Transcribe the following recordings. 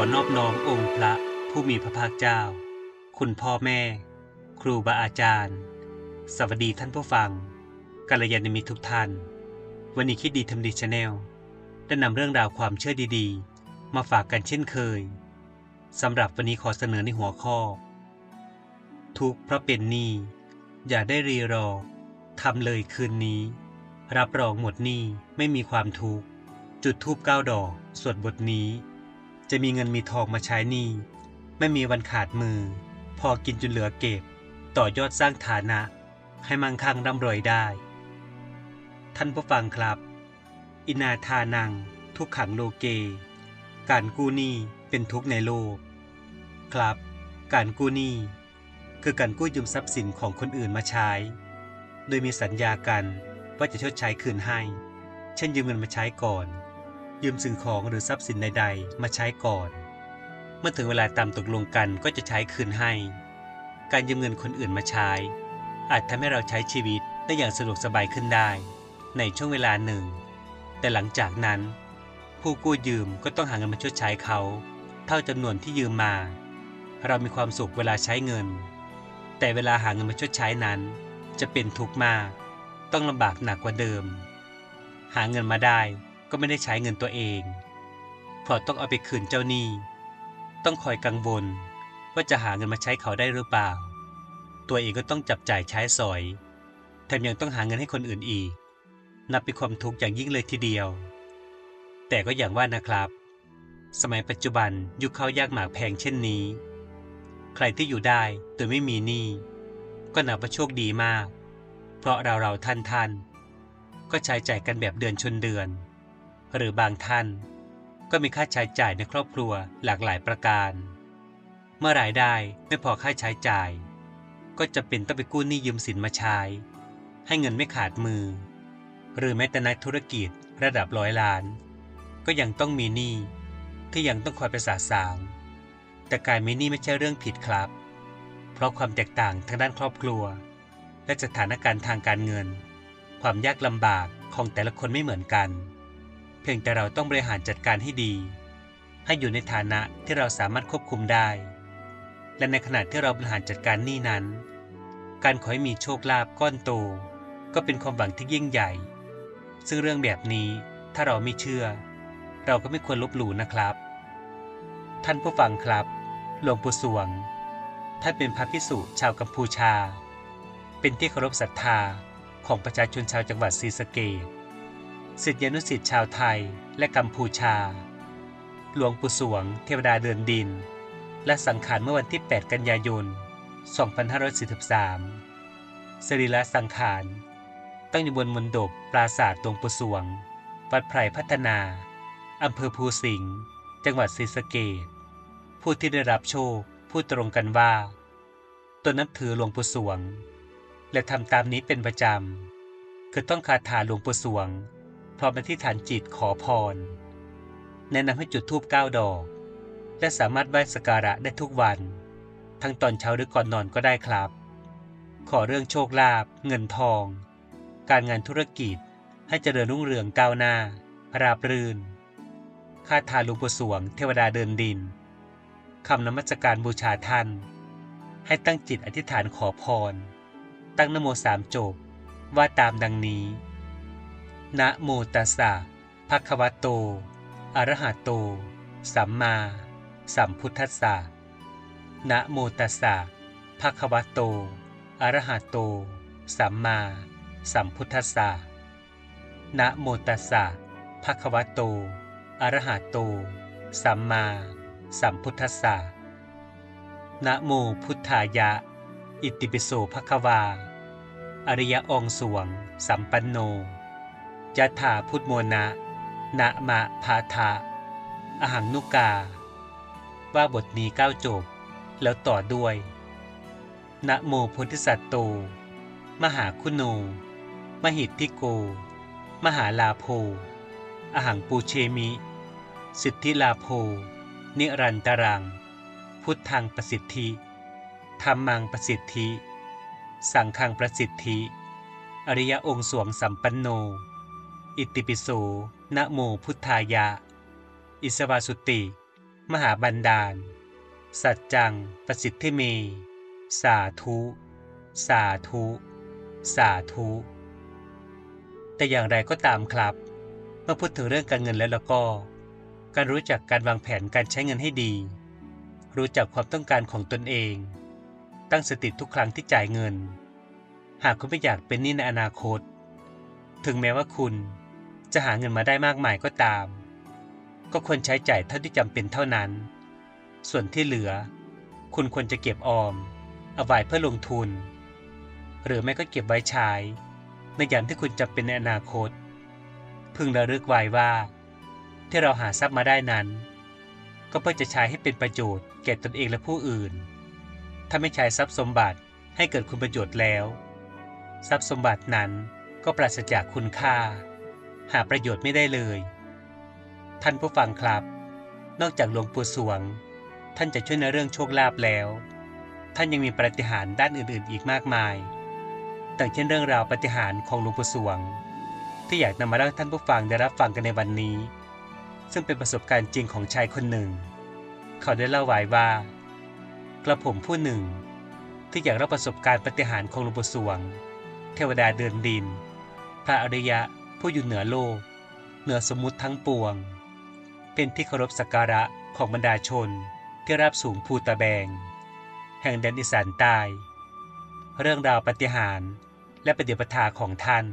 อนอบน้อมองค์พระผู้มีพระภาคเจ้า คุณพ่อแม่ ครูบาอาจารย์ สวัสดีท่านผู้ฟังกัลยาณมิตรทุกท่าน วันนี้คิดดีทำดีชาแนลได้นำเรื่องราวความเชื่อดีๆ มาฝากกันเช่นเคยสำหรับวันนี้ขอเสนอในหัวข้อ ทุกเพราะเป็นหนี้อย่าได้รีรอทำเลยคืนนี้ รับรองหมดหนี้ไม่มีความทุกข์จุดทูบเก้าดอกสวดบทนี้ จะมีเงินมีทองมาใช้หนี้ไม่มีวันขาดมือ พอกินจนเหลือเก็บ ต่อยอดสร้างฐานะ ให้มั่งคั่งร่ำรวยได้ ท่านผู้ฟังครับ อินาทานัง ทุกขังโลเก การกู้หนี้เป็นทุกข์ในโลก ครับ การกู้หนี้คือการกู้ยืมทรัพย์สินของคนอื่นมาใช้ โดยมีสัญญากันว่าจะชดใช้คืนให้ เช่นยืมเงินมาใช้ก่อน ยืมสิ่งของหรือทรัพย์สินใดๆ มาใช้ก่อน เมื่อถึงเวลาตามตกลงกันก็จะใช้คืนให้ การยืมเงินคนอื่นมาใช้ อาจทำให้เราใช้ชีวิตได้อย่างสะดวกสบายขึ้นได้ ในช่วงเวลาหนึ่ง แต่หลังจากนั้น ผู้กู้ยืมก็ต้องหาเงินมาชดใช้เขา เท่าจำนวนที่ยืมมา เรามีความสุขเวลาใช้เงิน แต่เวลาหาเงินมาชดใช้นั้น จะเป็นทุกข์มาก ต้องลำบากหนักกว่าเดิม หาเงินมาได้ ก็ไม่ได้ใช้เงินตัวเองเพราะต้องเอาไปคืนเจ้าหนี้ ต้องคอยกังวลว่าจะหาเงินมาใช้เขาได้หรือเปล่า ตัวเองก็ต้องจับจ่ายใช้สอย แถมยังต้องหาเงินให้คนอื่นอีก นับเป็นความทุกข์อย่างยิ่งเลยทีเดียว แต่ก็อย่างว่านะครับ สมัยปัจจุบันยุคเข้ายากหมากแพงเช่นนี้ ใครที่อยู่ได้โดยไม่มีหนี้ก็นับว่าโชคดีมาก เพราะเราเราท่านท่านก็ใช้จ่ายกันแบบเดือนชนเดือน หรือบางท่าน ก็มีค่าใช้จ่ายในครอบครัวหลากหลายประการ เมื่อรายได้ไม่พอค่าใช้จ่าย ก็จะเป็นต้องไปกู้หนี้ยืมสินมาใช้ ให้เงินไม่ขาดมือ หรือแม้แต่นักธุรกิจระดับร้อยล้าน ก็ยังต้องมีหนี้ที่ยังต้องคอยไปสาสางแต่การมีหนี้ไม่ใช่เรื่องผิดครับ เพราะความแตกต่างทางด้านครอบครัว และสถานการณ์ทางการเงิน ความยากลำบากของแต่ละคนไม่เหมือนกัน เพียงแต่เราต้องบริหารจัดการให้ดี ให้อยู่ในฐานะที่เราสามารถควบคุมได้ และในขณะที่เราบริหารจัดการหนี้นั้น การขอให้มีโชคลาภก้อนโตก็เป็นความหวังที่ยิ่งใหญ่ ซึ่งเรื่องแบบนี้ถ้าเราไม่เชื่อ เราก็ไม่ควรลบหลู่นะครับ ท่านผู้ฟังครับ หลวงปู่สวง ท่านเป็นพระพิสุชาวกัมพูชา เป็นที่เคารพศรัทธาของประชาชนชาวจังหวัดศรีสะเกษ ศิษยานุศิษย์ชาวไทยและกัมพูชา หลวงปู่สวง เทวดาเดินดิน และสังขารเมื่อวันที่ 8 กันยายน 2543 สรีระสังขาร ตั้งอยู่บนมณฑปปราสาทหลวงปู่สวง วัดไพรพัฒนา อำเภอภูสิงห์ จังหวัดศรีสะเกษผู้ที่ได้รับโชคพูดตรงกันว่าตนนับถือหลวงปู่สวง และทำตามนี้เป็นประจำ คือต้องคาถาหลวงปู่สวง พร้อมอธิษฐานจิตขอพร แนะนำให้จุดธูปเก้าดอก และสามารถไหว้สกการะได้ทุกวัน ทั้งตอนเช้าหรือก่อนนอนก็ได้ครับ ขอเรื่องโชคลาภเงินทอง การงานธุรกิจให้เจริญรุ่งเรืองก้าวหน้า ราบรื่นคาถาหลวงปู่สวง เทวดาเดินดินคำนมัสการบูชาท่าน ให้ตั้งจิตอธิษฐานขอพร ตั้งนโมสามจบว่าตามดังนี้ นะโมตัสสะภะคะวะโต อะระหะโต สัมมา สัมพุทธัสสะนะโมตัสสะภะคะวะโต อะระหะโต สัมมา สัมพุทธัสสะนะโมตัสสะภะคะวะโต อะระหะโต สัมมา สัมพุทธัสสะนะโมพุทธายะ อิติปิโสภะคะวา อริยองสวง สัมปันโน ยะถาพุทโมนะนะมะพาทะอหังนุกา ว่าบทนี้ก้าวจบ แล้วต่อด้วยนะโมโพธิสัตโต มหาคุณโน มหิทธิโก มหาลาโภอหังปูเชมิ สิทธิลาโภนิรันตรัง พุทธังประสิทธิธรรมังประสิทธิ สังฆังประสิทธิ อริยองค์สวงสัมปันโน อิติปิโส นะโมพุทธายะ อิสวาสุติ มหาบันดาล สัจจัง ประสิทธิเม สาธุ สาธุ สาธุ แต่อย่างไรก็ตามครับ เมื่อพูดถึงเรื่องการเงินแล้วแล้วก็ การรู้จักการวางแผนการใช้เงินให้ดี รู้จักความต้องการของตนเอง ตั้งสติทุกครั้งที่จ่ายเงิน หากคุณไม่อยากเป็นหนี้ในอนาคตถึงแม้ว่าคุณ จะหาเงินมาได้มากมายก็ตาม ก็ควรใช้จ่ายเท่าที่จำเป็นเท่านั้น ส่วนที่เหลือ คุณควรจะเก็บออม เอาไว้เพื่อลงทุน หรือไม่ก็เก็บไว้ใช้ ในยามที่คุณจำเป็นในอนาคต พึงระลึกไว้ว่า ที่เราหาทรัพย์มาได้นั้น ก็เพื่อจะใช้ให้เป็นประโยชน์แก่ตนเองและผู้อื่น ถ้าไม่ใช้ทรัพย์สมบัติให้เกิดคุณประโยชน์แล้ว ทรัพย์สมบัตินั้นก็ปราศจากคุณค่า หาประโยชน์ไม่ได้เลย ท่านผู้ฟังครับ นอกจากหลวงปู่สวง ท่านจะช่วยในเรื่องโชคลาภแล้ว ท่านยังมีปฏิหารด้านอื่นๆ อีกมากมายต่างเช่นเรื่องราวปฏิหารของหลวงปู่สวง ที่อยากนำมาเล่าให้ท่านผู้ฟังได้รับฟังกันในวันนี้ ซึ่งเป็นประสบการณ์จริงของชายคนหนึ่ง เขาได้เล่าไว้ว่า กระผมผู้หนึ่ง ที่อยากเล่าประสบการณ์ปฏิหารของหลวงปู่สวง เทวดาเดินดิน พระอริยะ ผู้อยู่เหนือโลก เหนือสมมุติทั้งปวง เป็นที่เคารพสักการะของบรรดาชนที่ราบสูงภูตะแบง แห่งแดนอีสานใต้เรื่องราวปฏิหารและปฏิปทาของท่าน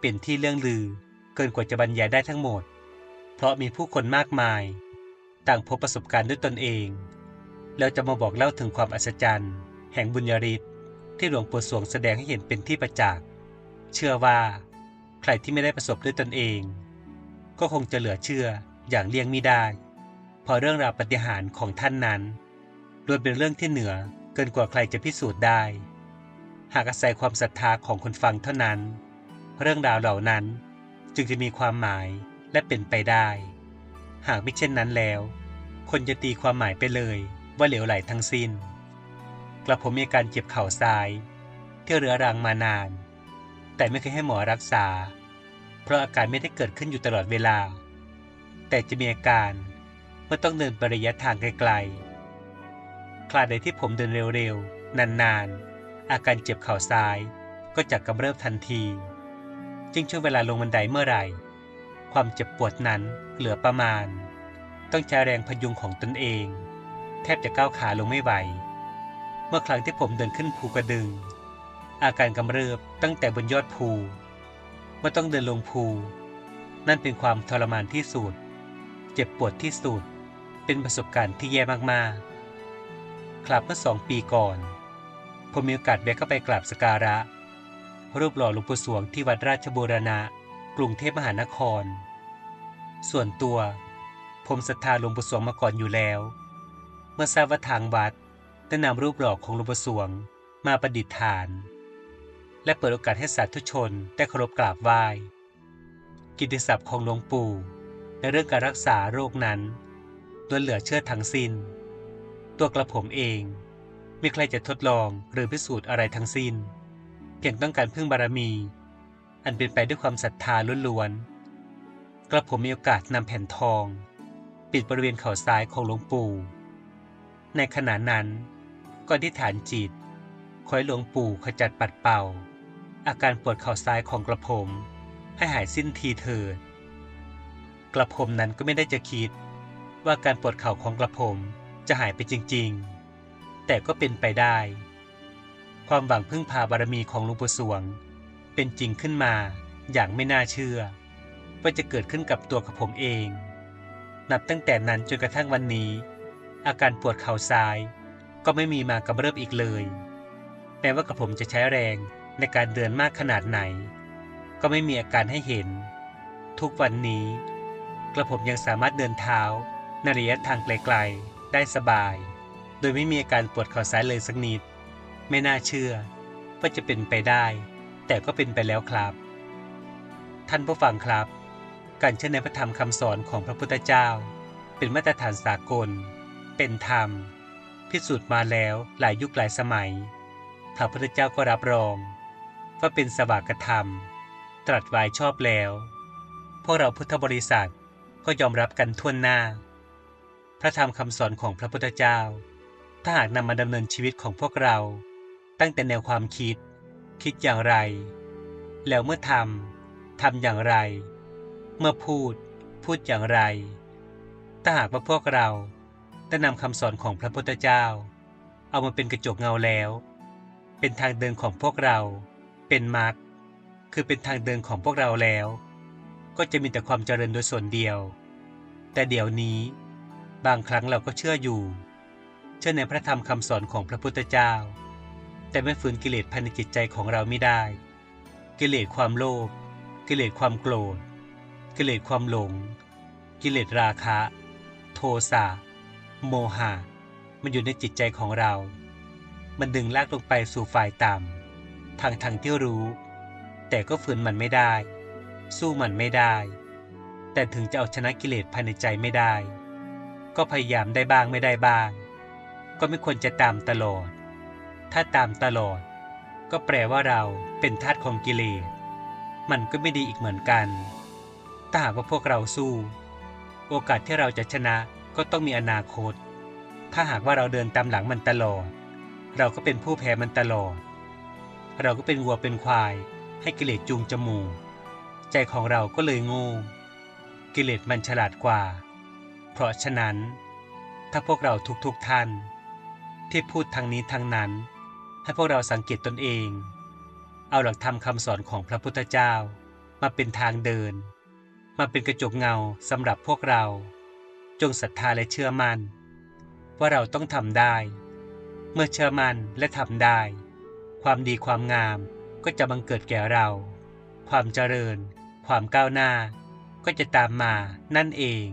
เป็นที่เรื่องลือเกินกว่าจะบรรยายได้ทั้งหมด เพราะมีผู้คนมากมาย ต่างพบประสบการณ์ด้วยตนเอง แล้วจะมาบอกเล่าถึงความอัศจรรย์ แห่งบุญญาฤทธิ์ที่หลวงปู่สวงแสดงให้เห็นเป็นที่ประจักษ์เชื่อว่า ใครที่ไม่ได้ประสบด้วยตนเอง ก็คงจะเหลือเชื่ออย่างเลี่ยงไม่ได้ พอเรื่องราวปฏิหารของท่านนั้นล้วนเป็นเรื่องที่เหนือเกินกว่าใครจะพิสูจน์ได้ หากอาศัยความศรัทธาของคนฟังเท่านั้น เรื่องราวเหล่านั้นจึงจะมีความหมายและเป็นไปได้ หากไม่เช่นนั้นแล้ว คนจะตีความหมายไปเลยว่าเหลวไหลทั้งสิ้น กระผมมีการเจ็บเข่าซ้ายที่เรื้อรังมานาน แต่ไม่เคยให้หมอรักษา เพราะอาการไม่ได้เกิดขึ้นอยู่ตลอดเวลา แต่จะมีอาการเมื่อต้องเดินประยะทางไกลๆ คลาดใดที่ผมเดินเร็วๆ นานๆ อาการเจ็บเข่าซ้ายก็จะกำเริบทันที จึงช่วงเวลาลงบันไดเมื่อไหร่ ความเจ็บปวดนั้นเหลือประมาณ ต้องใช้แรงพยุงของตนเอง แทบจะก้าวขาลงไม่ไหว เมื่อครั้งที่ผมเดินขึ้นภูกระดึง อาการกำเริบตั้งแต่บนยอดภูเมื่อต้องเดินลงภู นั่นเป็นความทรมานที่สุด เจ็บปวดที่สุด เป็นประสบการณ์ที่แย่มากๆ ครับเมื่อสองปีก่อน ผมมีโอกาสแวะเข้าไปกราบสการะ รูปหล่อหลวงปู่สวงที่วัดราชบูรณะ กรุงเทพมหานคร ส่วนตัว ผมศรัทธาหลวงปู่สวงมาก่อนอยู่แล้ว เมื่อทราบว่าทางวัดได้นำรูปหล่อของหลวงปู่สวงมาประดิษฐาน และเปิดโอกาสให้สาธุชนได้เคารพกราบไหว้ กิตติศัพท์ของหลวงปู่ในเรื่องการรักษาโรคนั้นล้วนเหลือเชื่อทั้งสิ้น ตัวกระผมเองไม่ใครจะทดลองหรือพิสูจน์อะไรทั้งสิ้น เพียงต้องการพึ่งบารมี อันเป็นไปด้วยความศรัทธาล้วนๆกระผมมีโอกาสนำแผ่นทอง ปิดบริเวณเข่าซ้ายของหลวงปู่ ในขณะนั้นก็อธิษฐานจิตขอให้หลวงปู่ขจัดปัดเป่า อาการปวดเข่าซ้ายของกระผม ให้หายสิ้นทีเถิดกระผมนั้นก็ไม่ได้จะคิด ว่าการปวดเข่าของกระผมจะหายไปจริงๆ แต่ก็เป็นไปได้ ความหวังพึ่งพาบารมีของหลวงปู่สวง เป็นจริงขึ้นมาอย่างไม่น่าเชื่อ ว่าจะเกิดขึ้นกับตัวกับผมเอง นับตั้งแต่นั้นจนกระทั่งวันนี้ อาการปวดเข่าซ้าย ก็ไม่มีมากำเริบอีกเลยแม้ว่ากับผมจะใช้แรง ในการเดินมากขนาดไหน ก็ไม่มีอาการให้เห็น ทุกวันนี้ กระผมยังสามารถเดินเท้าในระยะทางไกลๆ ได้สบาย โดยไม่มีอาการปวดเข่าซ้ายเลยสักนิด ไม่น่าเชื่อว่าจะเป็นไปได้ แต่ก็เป็นไปแล้วครับ ท่านผู้ฟังครับ การเชื่อในพระธรรมคำสอนของพระพุทธเจ้า เป็นมาตรฐานสากล เป็นธรรม พิสูจน์มาแล้วหลายยุคหลายสมัยพระพุทธเจ้าก็รับรอง ว่าเป็นสวากธรรม ตรัสไว้ชอบแล้ว พวกเราพุทธบริษัทก็ยอมรับกันทั่วหน้าพพระธรรมคำสอนของพระพุทธเจ้า ถ้าหากนำมาดำเนินชีวิตของพวกเรา ตั้งแต่แนวความคิด คิดอย่างไร แล้วเมื่อทำทำอย่างไร เมื่อพูดพูดอย่างไร ถ้าหากว่าพวกเราได้นำคำสอนของพระพุทธเจ้า เอามาเป็นกระจกเงาแล้ว เป็นทางเดินของพวกเรา เป็นมรรคคือเป็นทางเดินของพวกเราแล้ว ก็จะมีแต่ความเจริญโดยส่วนเดียว แต่เดี๋ยวนี้ บางครั้งเราก็เชื่ออยู่ เชื่อในพระธรรมคำสอนของพระพุทธเจ้า แต่ไม่ฝืนกิเลสภายในจิตใจของเราไม่ได้ กิเลสความโลภกิเลสความโกรธ กิเลสความหลง กิเลสราคะ โทสะโมหะมันอยู่ในจิตใจของเรา มันดึงลากลงไปสู่ฝ่ายต่ำ ทางทางที่รู้ แต่ก็ฝืนมันไม่ได้ สู้มันไม่ได้ แต่ถึงจะเอาชนะกิเลสภายในใจไม่ได้ ก็พยายามได้บ้างไม่ได้บ้าง ก็ไม่ควรจะตามตลอด ถ้าตามตลอด ก็แปลว่าเราเป็นทาสของกิเลส มันก็ไม่ดีอีกเหมือนกันถ้าหากว่าพวกเราสู้ โอกาสที่เราจะชนะก็ต้องมีอนาคต ถ้าหากว่าเราเดินตามหลังมันตลอด เราก็เป็นผู้แพ้มันตลอด เราก็เป็นวัวเป็นควาย ให้กิเลสจูงจมูก ใจของเราก็เลยง่กิเลสมันฉลาดกว่า เพราะฉะนั้น ถ้าพวกเราทุกๆทท่าน ที่พูดทางนี้ทางนั้น ให้พวกเราสังเกตตนเอง เอาหลักธรรมคำสอนของพระพุทธเจ้า มาเป็นทางเดิน มาเป็นกระจกเงาสำหรับพวกเรา จงศรัทธาและเชื่อมั่นว่าเราต้องทำได้ เมื่อเชื่อมั่นและทำได้ ความดีความงามก็จะบังเกิดแก่เรา ความเจริญ ความก้าวหน้า ก็จะตามมานั่นเอง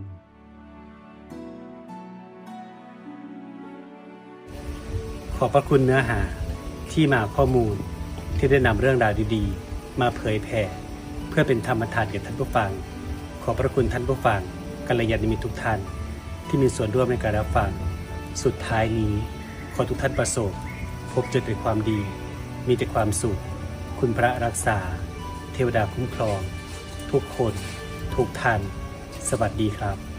ขอบพระคุณเนื้อหาที่มาข้อมูลที่ได้นำเรื่องราวดีๆ มาเผยแผ่เพื่อเป็นธรรมทานแก่ท่านผู้ฟัง ขอบพระคุณท่านผู้ฟังกัลยาณมิตรทุกท่าน ที่มีส่วนร่วมในการรับฟัง สุดท้ายนี้ ขอทุกท่านประสบ พบเจอแต่ความดี มีแต่ความสุข คุณพระรักษา เทวดาคุ้มครอง ทุกคน ทุกท่าน สวัสดีครับ